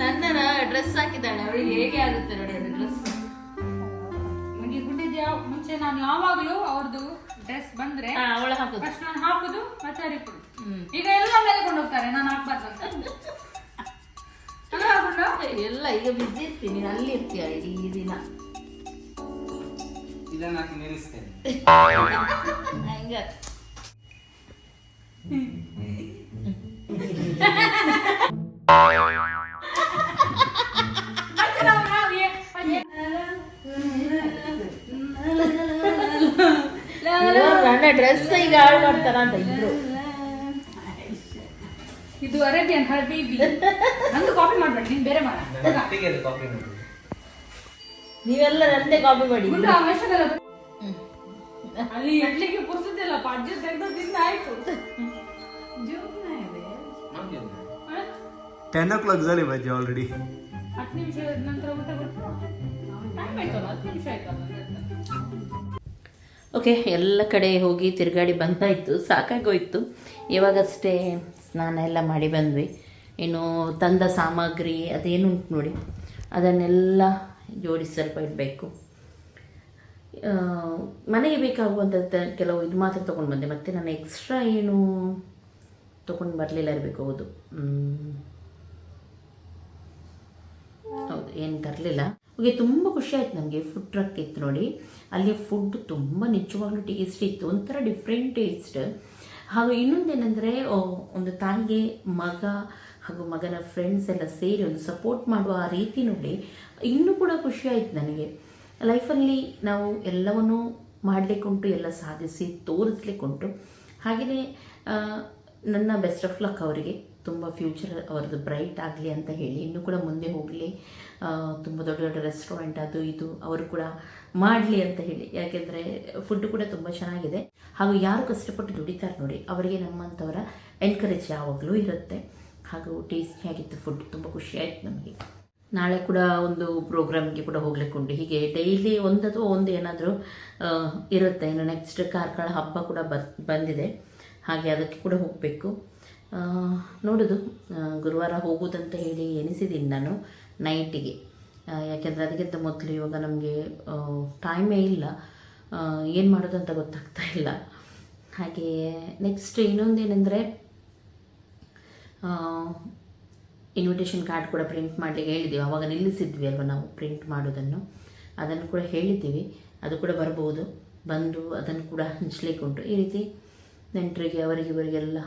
[SPEAKER 2] ನನ್ನ ಡ್ರೆಸ್ ಹಾಕಿದ್ದಾಳೆ ಅವಳಿಗೆ ಹೇಗೆ ಆಗುತ್ತೆ ನೋಡಿ ಡ್ರೆಸ್
[SPEAKER 9] ನನಗೆ ಗುಂಡಿದ್ ಯಾವ ಮುಂಚೆ ನಾನು ಯಾವಾಗಲೂ ಅವ್ರದ್ದು ಡ್ರೆಸ್ ಬಂದ್ರೆ
[SPEAKER 2] ಅವಳು ಹಾಕುದು.
[SPEAKER 9] ಫಸ್ಟ್ ನಾನು ಹಾಕುದು ಮತ್ತೆ ಹರಿಪುದು ಈಗ ಎಲ್ಲ ಮೇಲ್ಕೊಂಡು ಹೋಗ್ತಾರೆ ನಾನು ಹಾಕ್ಬಾರ್ದು ಅಂತ.
[SPEAKER 2] ಎಲ್ಲ ಈಗ ಬಿಸಿ ಇರ್ತೀನಿ ಅಲ್ಲಿ ಇರ್ತೀಯ ಇಡೀ ದಿನ.
[SPEAKER 8] ಇದನ್ನ ಹಾಕಿ ನಿಲ್ಲಿಸ್ತೇನೆ
[SPEAKER 2] ಹಂಗ.
[SPEAKER 4] ನನ್ನ ಡ್ರೆಸ್ ಈಗ ಹಾಳು ಮಾಡ್ತಾರ ಅಂತ ಇಬ್ರು
[SPEAKER 9] ಇದು ಅರೇಬಿಯನ್ ಹಳದಿ ನಂದು ಕಾಪಿ ಮಾಡ್ಬೇಡಿ ನೀನ್ ಬೇರೆ ಮಾಡ.
[SPEAKER 4] ನೀವೆಲ್ಲ ನಂದೇ ಕಾಪಿ ಮಾಡಿ.
[SPEAKER 9] ಅಲ್ಲಿ ಎಡ್ಲಿಕ್ಕೆ ಪುರ್ಸದಿಲ್ಲ ಅಜ್ಜಿ ತೆಗೆದು ತಿಂದ ಆಯ್ತು.
[SPEAKER 3] Ten o'clock jolly bajji already
[SPEAKER 9] ಹತ್ತು ನಿಮಿಷದ ನಂತರ ಊಟ ಕೊಟ್ಟು ಟೈಮ್ ಆಯ್ತಲ್ಲ ಹತ್ತು ನಿಮಿಷ ಆಯ್ತಲ್ಲ
[SPEAKER 2] ಓಕೆ ಎಲ್ಲ ಕಡೆ ಹೋಗಿ ತಿರುಗಾಡಿ ಬಂದಾಯಿತು ಸಾಕಾಗೋಯ್ತು. ಇವಾಗಷ್ಟೇ ಸ್ನಾನ ಎಲ್ಲ ಮಾಡಿ ಬಂದ್ವಿ. ಇನ್ನು ತಂದ ಸಾಮಗ್ರಿ ಅದೇನುಂಟು ನೋಡಿ ಅದನ್ನೆಲ್ಲ ಜೋಡಿ ಸ್ವಲ್ಪ ಇಡಬೇಕು. ಮನೆಗೆ ಬೇಕಾಗುವಂಥದ್ದು ಕೆಲವು ಇದು ಮಾತ್ರ ತೊಗೊಂಡು ಬಂದೆ. ಮತ್ತು ನಾನು ಎಕ್ಸ್ಟ್ರಾ ಏನು ತೊಗೊಂಡು ಬರಲಿಲ್ಲ ಇರಬೇಕು ಹೌದು. ಹೌದು, ಏನು ತರಲಿಲ್ಲ. ಓಕೆ, ತುಂಬ ಖುಷಿ ಆಯ್ತು ನನಗೆ ಫುಡ್ ಟ್ರಕ್ ಇತ್ತು ನೋಡಿ. ಅಲ್ಲಿ ಫುಡ್ ತುಂಬ ನಿಜವಾಗ್ಲೂ ಟೇಸ್ಟ್ ಇತ್ತು, ಒಂಥರ ಡಿಫ್ರೆಂಟ್ ಟೇಸ್ಟ್ ಹಾಗೂ ಇನ್ನೊಂದೇನೆಂದರೆ ಒಂದು ತಾಯಿಗೆ ಮಗ ಹಾಗೂ ಮಗನ ಫ್ರೆಂಡ್ಸ್ ಎಲ್ಲ ಸೇರಿ ಒಂದು ಸಪೋರ್ಟ್ ಮಾಡುವ ಆ ರೀತಿ ನೋಡಿ, ಇನ್ನೂ ಕೂಡ ಖುಷಿ ಆಯಿತು ನನಗೆ. ಲೈಫಲ್ಲಿ ನಾವು ಎಲ್ಲವನ್ನೂ ಮಾಡಲಿಕ್ಕುಂಟು, ಎಲ್ಲ ಸಾಧಿಸಿ, ತೋರಿಸ್ಲಿಕ್ಕುಂಟು. ಹಾಗೆಯೇ ನನ್ನ ಬೆಸ್ಟ್ ಆಫ್ ಲಕ್ ಅವರಿಗೆ. ತುಂಬ ಫ್ಯೂಚರ್ ಅವ್ರದ್ದು ಬ್ರೈಟ್ ಆಗಲಿ ಅಂತ ಹೇಳಿ, ಇನ್ನೂ ಕೂಡ ಮುಂದೆ ಹೋಗಲಿ. ತುಂಬ ದೊಡ್ಡ ದೊಡ್ಡ ರೆಸ್ಟೋರೆಂಟ್ ಅದು ಇದು ಅವರು ಕೂಡ ಮಾಡಲಿ ಅಂತ ಹೇಳಿ. ಯಾಕೆಂದರೆ ಫುಡ್ ಕೂಡ ತುಂಬ ಚೆನ್ನಾಗಿದೆ. ಹಾಗೂ ಯಾರು ಕಷ್ಟಪಟ್ಟು ದುಡಿತಾರೆ ನೋಡಿ, ಅವರಿಗೆ ನಮ್ಮಂಥವರ ಎನ್ಕರೇಜ್ ಯಾವಾಗಲೂ ಇರುತ್ತೆ. ಹಾಗೂ ಟೇಸ್ಟಿಯಾಗಿತ್ತು ಫುಡ್ ತುಂಬ ಖುಷಿ ಆಯ್ತು ನಮಗೆ. ನಾಳೆ ಕೂಡ ಒಂದು ಪ್ರೋಗ್ರಾಮ್ಗೆ ಕೂಡ ಹೋಗ್ಲಿಕ್ಕೆ ಉಂಟು. ಹೀಗೆ ಡೈಲಿ ಒಂದು ಅಥವಾ ಒಂದು ಏನಾದರೂ ಇರುತ್ತೆ. ಇನ್ನು ನೆಕ್ಸ್ಟ್ ಕಾರ್ಕಳ ಹಬ್ಬ ಕೂಡ ಬಂದಿದೆ. ಹಾಗೆ ಅದಕ್ಕೆ ಕೂಡ ಹೋಗಬೇಕು. ನೋಡೋದು. ಗುರುವಾರ ಹೋಗೋದಂತ ಹೇಳಿ ಎನಿಸಿದ್ದೀನಿ ನಾನು ನೈಟಿಗೆ ಯಾಕೆಂದರೆ ಅದಕ್ಕಿಂತ ಮೊದಲು ಇವಾಗ ನಮಗೆ ಟೈಮೇ ಇಲ್ಲ. ಏನು ಮಾಡೋದು ಅಂತ ಗೊತ್ತಾಗ್ತಾ ಇಲ್ಲ. ಹಾಗೆಯೇ ನೆಕ್ಸ್ಟ್ ಇನ್ನೊಂದೇನೆಂದರೆ ಇನ್ವಿಟೇಷನ್ ಕಾರ್ಡ್ ಕೂಡ ಪ್ರಿಂಟ್ ಮಾಡಲಿಕ್ಕೆ ಹೇಳಿದ್ದೀವಿ ಅವಾಗ ನಿಲ್ಲಿಸಿದ್ವಿ ಅಲ್ವಾ ನಾವು ಪ್ರಿಂಟ್ ಮಾಡೋದನ್ನು. ಅದನ್ನು ಕೂಡ ಹೇಳಿದ್ದೀವಿ. ಅದು ಕೂಡ ಬರ್ಬೋದು. ಬಂದು ಅದನ್ನು ಕೂಡ ಹಂಚಲಿಕ್ಕೆ ಉಂಟು. ಈ ರೀತಿ, ನೆಂಟರಿಗೆ, ಅವರಿಗೆ, ಇವರಿಗೆಲ್ಲ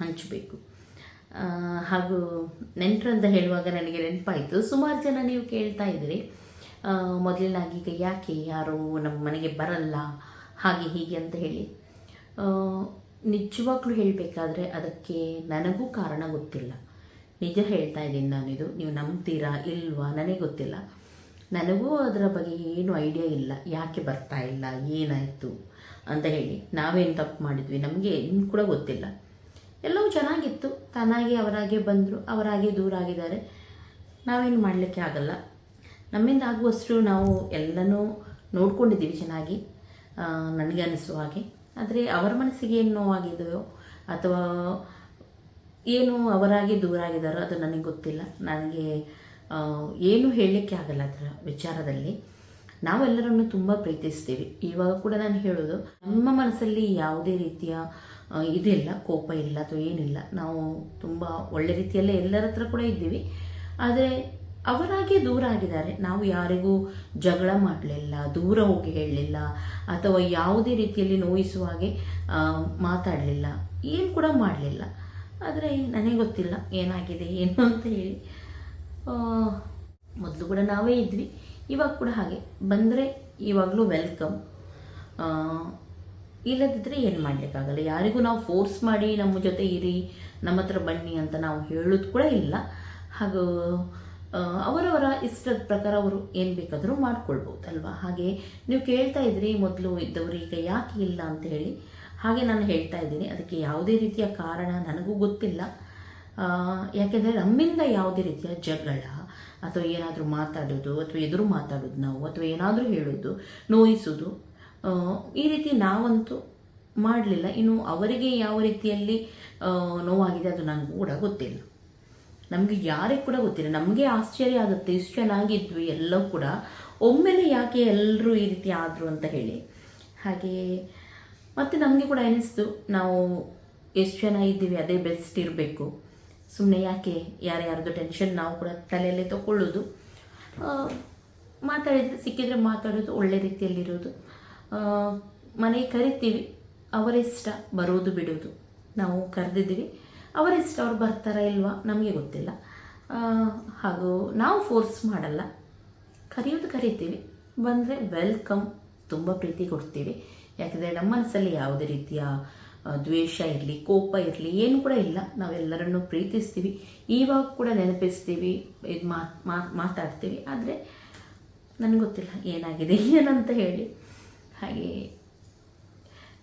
[SPEAKER 2] ಹಂಚಬೇಕು. ಹಾಗೂ ನೆಂಟರು ಅಂತ ಹೇಳುವಾಗ ನನಗೆ ನೆನಪಾಯಿತು. ಸುಮಾರು ಜನ ನೀವು ಕೇಳ್ತಾ ಇದ್ದೀರಿ ಮೊದಲನಾಗಿ ಈಗ ಯಾಕೆ ಯಾರು ನಮ್ಮ ಮನೆಗೆ ಬರಲ್ಲ? ಹಾಗೆ ಹೀಗೆ ಅಂತ ಹೇಳಿ. ನಿಜವಾಗ್ಲೂ ಹೇಳಬೇಕಾದ್ರೆ ಅದಕ್ಕೆ ನನಗೂ ಕಾರಣ ಗೊತ್ತಿಲ್ಲ. ನಿಜ ಹೇಳ್ತಾ ಇದ್ದೀನಿ ನಾನಿದು. ನೀವು ನಂಬ್ತೀರಾ ಇಲ್ವಾ ನನಗೆ ಗೊತ್ತಿಲ್ಲ. ನನಗೂ ಅದರ ಬಗ್ಗೆ ಏನು ಐಡಿಯಾ ಇಲ್ಲ. ಯಾಕೆ ಬರ್ತಾ ಇಲ್ಲ? ಏನಾಯಿತು? ಅಂತ ಹೇಳಿ. ನಾವೇನು ತಪ್ಪು ಮಾಡಿದ್ವಿ? ನಮಗೆ ಇನ್ನು ಕೂಡ ಗೊತ್ತಿಲ್ಲ. ಎಲ್ಲವೂ ಚೆನ್ನಾಗಿತ್ತು. ತಾನಾಗಿ, ಅವರಾಗೆ ಬಂದರು, ಅವರಾಗೆ ದೂರ ಆಗಿದ್ದಾರೆ. ನಾವೇನು ಮಾಡಲಿಕ್ಕೆ ಆಗಲ್ಲ. ನಮ್ಮಿಂದ ಆಗುವಷ್ಟು ನಾವು ಎಲ್ಲನೂ ನೋಡ್ಕೊಂಡಿದ್ದೀವಿ ಚೆನ್ನಾಗಿ ನನಗೆ ಅನಿಸುವ ಹಾಗೆ. ಆದರೆ ಅವರ ಮನಸ್ಸಿಗೆ ಏನು ನೋವಾಗಿದೆಯೋ ಅಥವಾ ಏನು ಅವರಾಗಿ ದೂರ ಆಗಿದ್ದಾರೋ ಅದು ನನಗೆ ಗೊತ್ತಿಲ್ಲ. ನನಗೆ ಏನು ಹೇಳಲಿಕ್ಕೆ ಆಗಲ್ಲ ಅದರ ವಿಚಾರದಲ್ಲಿ. ನಾವೆಲ್ಲರನ್ನು ತುಂಬ ಪ್ರೀತಿಸ್ತೀವಿ. ಇವಾಗ ಕೂಡ ನಾನು ಹೇಳೋದು ನಮ್ಮ ಮನಸ್ಸಲ್ಲಿ ಯಾವುದೇ ರೀತಿಯ ಇದಿಲ್ಲ ಕೋಪ ಇಲ್ಲ ಅಥವಾ ಏನಿಲ್ಲ. ನಾವು ತುಂಬ ಒಳ್ಳೆ ರೀತಿಯಲ್ಲೇ ಎಲ್ಲರ ಹತ್ರ ಕೂಡ ಇದ್ದೀವಿ. ಆದರೆ ಅವರಾಗೆ ದೂರ ಆಗಿದ್ದಾರೆ. ನಾವು ಯಾರಿಗೂ ಜಗಳ ಮಾಡಲಿಲ್ಲ, ದೂರ ಹೋಗಿ ಹೇಳಲಿಲ್ಲ, ಅಥವಾ ಯಾವುದೇ ರೀತಿಯಲ್ಲಿ ನೋಯಿಸುವ ಹಾಗೆ ಮಾತಾಡಲಿಲ್ಲ, ಏನು ಕೂಡ ಮಾಡಲಿಲ್ಲ. ಆದರೆ ನನಗೆ ಗೊತ್ತಿಲ್ಲ, ಏನಾಗಿದೆ, ಏನು ಅಂತ ಹೇಳಿ. ಮೊದಲು ಕೂಡ ನಾವೇ ಇದ್ವಿ, ಇವಾಗ ಕೂಡ ಹಾಗೆ. ಬಂದರೆ ಇವಾಗಲೂ ವೆಲ್ಕಮ್ ಇಲ್ಲದಿದ್ದರೆ ಏನು ಮಾಡಲಿಕ್ಕಾಗಲ್ಲ. ಯಾರಿಗೂ ನಾವು ಫೋರ್ಸ್ ಮಾಡಿ ನಮ್ಮ ಜೊತೆ ಇರಿ, ನಮ್ಮ ಹತ್ರ ಬನ್ನಿ ಅಂತ ನಾವು ಹೇಳೋದು ಕೂಡ ಇಲ್ಲ. ಹಾಗೂ ಅವರವರ ಇಷ್ಟದ ಪ್ರಕಾರ ಅವರು ಏನು ಬೇಕಾದರೂ ಮಾಡ್ಕೊಳ್ಬೋದು ಅಲ್ವಾ ಹಾಗೆ ನೀವು ಕೇಳ್ತಾ ಇದ್ರಿ, ಮೊದಲು ಇದ್ದವರು ಈಗ ಯಾಕೆ ಇಲ್ಲ ಅಂತ ಹೇಳಿ. ಹಾಗೆ ನಾನು ಹೇಳ್ತಾ ಇದ್ದೀನಿ. ಅದಕ್ಕೆ ಯಾವುದೇ ರೀತಿಯ ಕಾರಣ ನನಗೂ ಗೊತ್ತಿಲ್ಲ. ಯಾಕೆಂದರೆ ನಮ್ಮಿಂದ ಯಾವುದೇ ರೀತಿಯ ಜಗಳ ಅಥವಾ ಏನಾದರೂ ಮಾತಾಡೋದು ಅಥವಾ ಎದುರು ಮಾತಾಡೋದು ನಾವು ಅಥವಾ ಏನಾದರೂ ಹೇಳೋದು, ನೋಯಿಸೋದು ಈ ರೀತಿ ನಾವಂತೂ ಮಾಡಲಿಲ್ಲ. ಇನ್ನು ಅವರಿಗೆ ಯಾವ ರೀತಿಯಲ್ಲಿ ನೋವಾಗಿದೆ ಅದು ನನಗೂ ಕೂಡ ಗೊತ್ತಿಲ್ಲ. ನಮಗೆ ಯಾರಿಗೆ ಕೂಡ ಗೊತ್ತಿಲ್ಲ. ನಮಗೆ ಆಶ್ಚರ್ಯ ಆಗುತ್ತೆ. ಇಷ್ಟು ಚೆನ್ನಾಗಿದ್ವಿ ಎಲ್ಲವೂ ಕೂಡ. ಒಮ್ಮೆಲೆ ಯಾಕೆ ಎಲ್ಲರೂ ಈ ರೀತಿ ಆದರು ಅಂತ ಹೇಳಿ. ಹಾಗೆ ಮತ್ತು ನಮಗೆ ಕೂಡ ಅನಿಸ್ತು ನಾವು ಎಷ್ಟು ಜನ ಇದ್ದೀವಿ, ಅದೇ ಬೆಸ್ಟ್ ಇರಬೇಕು. ಸುಮ್ಮನೆ ಯಾಕೆ ಯಾರ್ಯಾರ್ದು ಟೆನ್ಷನ್ ನಾವು ಕೂಡ ತಲೆಯಲ್ಲೇ ತಗೊಳ್ಳೋದು. ಮಾತಾಡಿದ್ರೆ, ಸಿಕ್ಕಿದರೆ ಮಾತಾಡೋದು, ಒಳ್ಳೆ ರೀತಿಯಲ್ಲಿರೋದು. ಮನೆಗೆ ಕರಿತೀವಿ. ಅವರಿಷ್ಟ ಬರೋದು ಬಿಡೋದು. ನಾವು ಕರೆದಿದ್ದೀವಿ. ಅವರಿಷ್ಟ ಅವ್ರು ಬರ್ತಾರಾ ಇಲ್ವಾ ನಮಗೆ ಗೊತ್ತಿಲ್ಲ. ಹಾಗೂ ನಾವು ಫೋರ್ಸ್ ಮಾಡಲ್ಲ. ಕರೆಯೋದು ಕರಿತೀವಿ. ಬಂದರೆ ವೆಲ್ಕಮ್ ತುಂಬ ಪ್ರೀತಿ ಕೊಡ್ತೀವಿ. ಯಾಕಂದರೆ ನಮ್ಮ ಮನಸ್ಸಲ್ಲಿ ಯಾವುದೇ ರೀತಿಯ ದ್ವೇಷ ಇರಲಿ, ಕೋಪ ಇರಲಿ, ಏನು ಕೂಡ ಇಲ್ಲ. ನಾವೆಲ್ಲರನ್ನು ಪ್ರೀತಿಸ್ತೀವಿ. ಇವಾಗ ಕೂಡ ನೆನಪಿಸ್ತೀವಿ, ಇದು ಮಾತು, ಮಾತಾಡ್ತೀವಿ. ಆದರೆ ನನಗೆ ಗೊತ್ತಿಲ್ಲ ಏನಾಗಿದೆ, ಏನಂತ ಹೇಳಿ. ಹಾಗೆ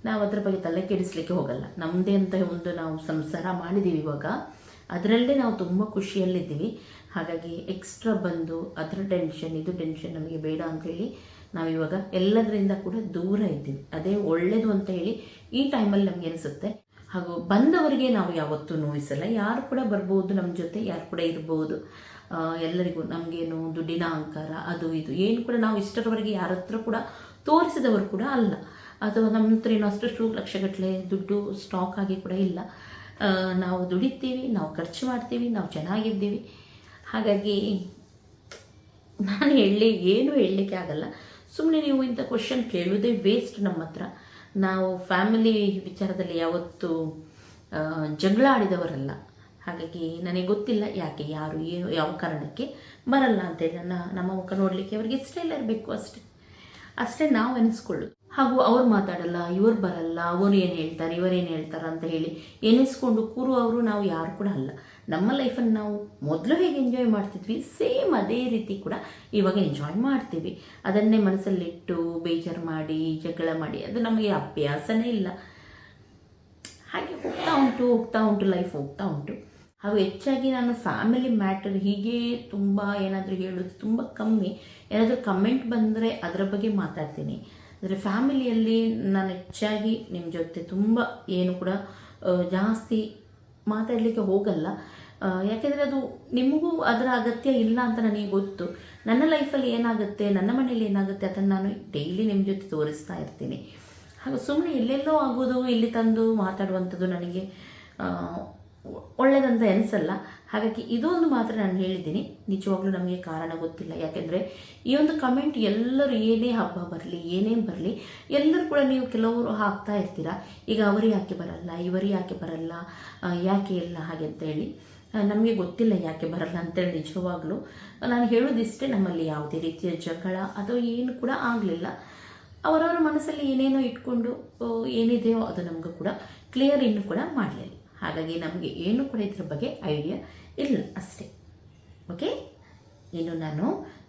[SPEAKER 2] ನಾವು ಅದ್ರ ಬಗ್ಗೆ ತಲೆ ಕೆಡಿಸ್ಲಿಕ್ಕೆ ಹೋಗಲ್ಲ. ನಮ್ಮದೇ ಅಂತ ಒಂದು ನಾವು ಸಂಸಾರ ಮಾಡಿದ್ದೀವಿ ಇವಾಗ. ಅದರಲ್ಲೇ ನಾವು ತುಂಬ ಖುಷಿಯಲ್ಲಿದ್ದೀವಿ. ಹಾಗಾಗಿ ಎಕ್ಸ್ಟ್ರಾ ಬಂದು ಅದರ ಟೆನ್ಷನ್ ಇದು ಟೆನ್ಷನ್ ನಮಗೆ ಬೇಡ ಅಂಥೇಳಿ ನಾವಿವಾಗ ಎಲ್ಲದರಿಂದ ಕೂಡ ದೂರ ಇದ್ದೀವಿ. ಅದೇ ಒಳ್ಳೆಯದು ಅಂತ ಹೇಳಿ ಈ ಟೈಮಲ್ಲಿ ನಮಗೆ ಅನಿಸುತ್ತೆ. ಹಾಗೂ ಬಂದವರಿಗೆ ನಾವು ಯಾವತ್ತೂ ನೋಯಿಸಲ್ಲ. ಯಾರು ಕೂಡ ಬರ್ಬೋದು ನಮ್ಮ ಜೊತೆ, ಯಾರು ಕೂಡ ಇರ್ಬೋದು. ಎಲ್ಲರಿಗೂ ನಮಗೇನು ದುಡ್ಡಿನ ಅಹಂಕಾರ, ಅದು ಇದು. ಏನು ಕೂಡ ನಾವು ಇಷ್ಟರವರೆಗೆ ಯಾರ ಹತ್ರ ಕೂಡ ತೋರಿಸಿದವರು ಕೂಡ ಅಲ್ಲ. ಅಥವಾ ನಮ್ಮ ಹತ್ರ ಏನು ಅಷ್ಟು ಲಕ್ಷಗಟ್ಟಲೆ ದುಡ್ಡು ಸ್ಟಾಕ್ ಆಗಿ ಕೂಡ ಇಲ್ಲ. ನಾವು ದುಡಿತೀವಿ, ನಾವು ಖರ್ಚು ಮಾಡ್ತೀವಿ, ನಾವು ಚೆನ್ನಾಗಿದ್ದೀವಿ. ಹಾಗಾಗಿ ನಾನು ಹೇಳಿ, ಏನು ಹೇಳಲಿಕ್ಕೆ ಆಗಲ್ಲ. ಸುಮ್ಮನೆ ನೀವು ಇಂಥ ಕ್ವಶನ್ ಕೇಳುವುದೇ ವೇಸ್ಟ್ ನಮ್ಮ ಹತ್ರ. ನಾವು ಫ್ಯಾಮಿಲಿ ವಿಚಾರದಲ್ಲಿ ಯಾವತ್ತೂ ಜಗಳ ಆಡಿದವರಲ್ಲ. ಹಾಗಾಗಿ ನನಗೆ ಗೊತ್ತಿಲ್ಲ ಯಾಕೆ, ಯಾರು, ಏನು, ಯಾವ ಕಾರಣಕ್ಕೆ ಬರಲ್ಲ ಅಂತೇಳಿ ನನ್ನ, ನಮ್ಮ ಮುಖ ನೋಡಲಿಕ್ಕೆ. ಅವ್ರಿಗೆ ಇಷ್ಟ ಇಲ್ಲ, ಇರಬೇಕು ಅಷ್ಟೇ. ಅಷ್ಟೇ ನಾವು ಎನಿಸ್ಕೊಳ್ಳೋದು. ಹಾಗೂ ಅವ್ರು ಮಾತಾಡಲ್ಲ, ಇವ್ರು ಬರಲ್ಲ ಅವರು ಏನು ಹೇಳ್ತಾರೆ ಇವರೇನು ಹೇಳ್ತಾರೆ ಅಂತ ಹೇಳಿ ಎನಿಸ್ಕೊಂಡು ಕೂರುವವರು ನಾವು ಯಾರು ಕೂಡ ಅಲ್ಲ. ನಮ್ಮ ಲೈಫನ್ನು ನಾವು ಮೊದಲು ಹೇಗೆ ಎಂಜಾಯ್ ಮಾಡ್ತಿದ್ವಿ ಸೇಮ್ ಅದೇ ರೀತಿ ಕೂಡ ಇವಾಗ ಎಂಜಾಯ್ ಮಾಡ್ತೀವಿ. ಅದನ್ನೇ ಮನಸ್ಸಲ್ಲಿಟ್ಟು ಬೇಜಾರು ಮಾಡಿ, ಜಗಳ ಮಾಡಿ, ಅದು ನಮಗೆ ಅಭ್ಯಾಸನೇ ಇಲ್ಲ. ಹಾಗೆ ಹೋಗ್ತಾ ಉಂಟು ಹೋಗ್ತಾ ಉಂಟು ಲೈಫ್ ಹೋಗ್ತಾ ಉಂಟು. ಹಾಗೂ ಹೆಚ್ಚಾಗಿ ನಾನು ಫ್ಯಾಮಿಲಿ ಮ್ಯಾಟರ್ ಹೀಗೆ ತುಂಬ ಏನಾದರೂ ಹೇಳೋದು ತುಂಬ ಕಮ್ಮಿ. ಏನಾದರೂ ಕಮೆಂಟ್ ಬಂದರೆ ಅದರ ಬಗ್ಗೆ ಮಾತಾಡ್ತೀನಿ. ಅಂದರೆ ಫ್ಯಾಮಿಲಿಯಲ್ಲಿ ನಾನು ಹೆಚ್ಚಾಗಿ ನಿಮ್ಮ ಜೊತೆ ತುಂಬ ಏನು ಕೂಡ ಜಾಸ್ತಿ ಮಾತಾಡಲಿಕ್ಕೆ ಹೋಗಲ್ಲ. ಯಾಕೆಂದರೆ ಅದು ನಿಮಗೂ ಅದರ ಅಗತ್ಯ ಇಲ್ಲ ಅಂತ ನನಗೆ ಗೊತ್ತು. ನನ್ನ ಲೈಫಲ್ಲಿ ಏನಾಗುತ್ತೆ, ನನ್ನ ಮನೆಯಲ್ಲಿ ಏನಾಗುತ್ತೆ ಅದನ್ನು ನಾನು ಡೈಲಿ ನಿಮ್ಮ ಜೊತೆ ತೋರಿಸ್ತಾ ಇರ್ತೀನಿ. ಹಾಗೂ ಸುಮ್ಮನೆ ಎಲ್ಲೆಲ್ಲೋ ಆಗೋದು, ಇಲ್ಲಿ ತಂದು ಮಾತಾಡುವಂಥದ್ದು ನನಗೆ ಒಳ್ಳೆಯದಂತ ಅನಿಸಲ್ಲ. ಹಾಗಾಗಿ ಇದೊಂದು ಮಾತ್ರ ನಾನು ಹೇಳಿದ್ದೀನಿ. ನಿಜವಾಗ್ಲೂ ನಮಗೆ ಕಾರಣ ಗೊತ್ತಿಲ್ಲ. ಯಾಕೆಂದರೆ ಈ ಒಂದು ಕಮೆಂಟ್ ಎಲ್ಲರೂ ಏನೇ ಹಬ್ಬ ಬರಲಿ, ಏನೇ ಬರಲಿ, ಎಲ್ಲರೂ ಕೂಡ ನೀವು ಕೆಲವರು ಹಾಕ್ತಾ ಇರ್ತೀರಾ. ಈಗ ಅವರು ಯಾಕೆ ಬರಲ್ಲ, ಇವರು ಯಾಕೆ ಬರಲ್ಲ ಯಾಕೆ ಇಲ್ಲ ಹಾಗೆ ಅಂತ ಹೇಳಿ ನಮಗೆ ಗೊತ್ತಿಲ್ಲ ಯಾಕೆ ಬರಲ್ಲ ಅಂತೇಳಿ ನಿಜವಾಗ್ಲೂ ನಾನು ಹೇಳೋದಿಷ್ಟೇ ನಮ್ಮಲ್ಲಿ ಯಾವುದೇ ರೀತಿಯ ಜಗಳ ಅಥವಾ ಏನು ಕೂಡ ಆಗಲಿಲ್ಲ. ಅವರವರ ಮನಸ್ಸಲ್ಲಿ ಏನೇನೋ ಇಟ್ಕೊಂಡು ಏನಿದೆಯೋ ಅದು ನಮಗೂ ಕೂಡ ಕ್ಲಿಯರ್ ಇನ್ನು ಕೂಡ ಮಾಡಲಿಲ್ಲ. ಹಾಗಾಗಿ ನಮಗೆ ಏನು ಕೂಡ ಇದ್ರ ಬಗ್ಗೆ ಐಡಿಯಾ ಇಲ್ಲ ಅಷ್ಟೇ. ಓಕೆ ಇನ್ನು ನಾನು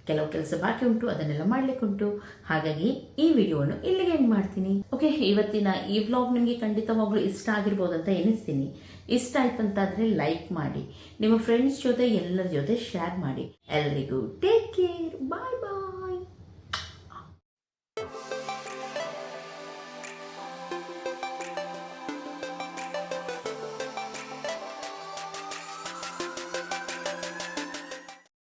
[SPEAKER 2] ಕೆಲವು ಕೆಲಸ ಬಾಕಿ ಉಂಟು, ಅದನ್ನೆಲ್ಲ ಮಾಡಲಿಕ್ಕೆ ಉಂಟು. ಹಾಗಾಗಿ ಈ ವಿಡಿಯೋವನ್ನು ಇಲ್ಲಿಗೆ ಎಂಡ್ ಮಾಡ್ತೀನಿ. ಓಕೆ ಇವತ್ತಿನ ಈ ವ್ಲಾಗ್ ನಿಮಗೆ ಖಂಡಿತವಾಗ್ಲೂ ಇಷ್ಟ ಆಗಿರ್ಬೋದು ಅಂತ ಎನಿಸ್ತೀನಿ ಇಷ್ಟ ಆಯ್ತು ಆಯ್ತಂತಾದರೆ ಲೈಕ್ ಮಾಡಿ. ನಿಮ್ಮ ಫ್ರೆಂಡ್ಸ್ ಜೊತೆ ಎಲ್ಲರ ಜೊತೆ ಶೇರ್ ಮಾಡಿ. ಎಲ್ರಿಗೂ ಟೇಕ್ ಕೇರ್ ಬಾಯ್ ಬಾಯ್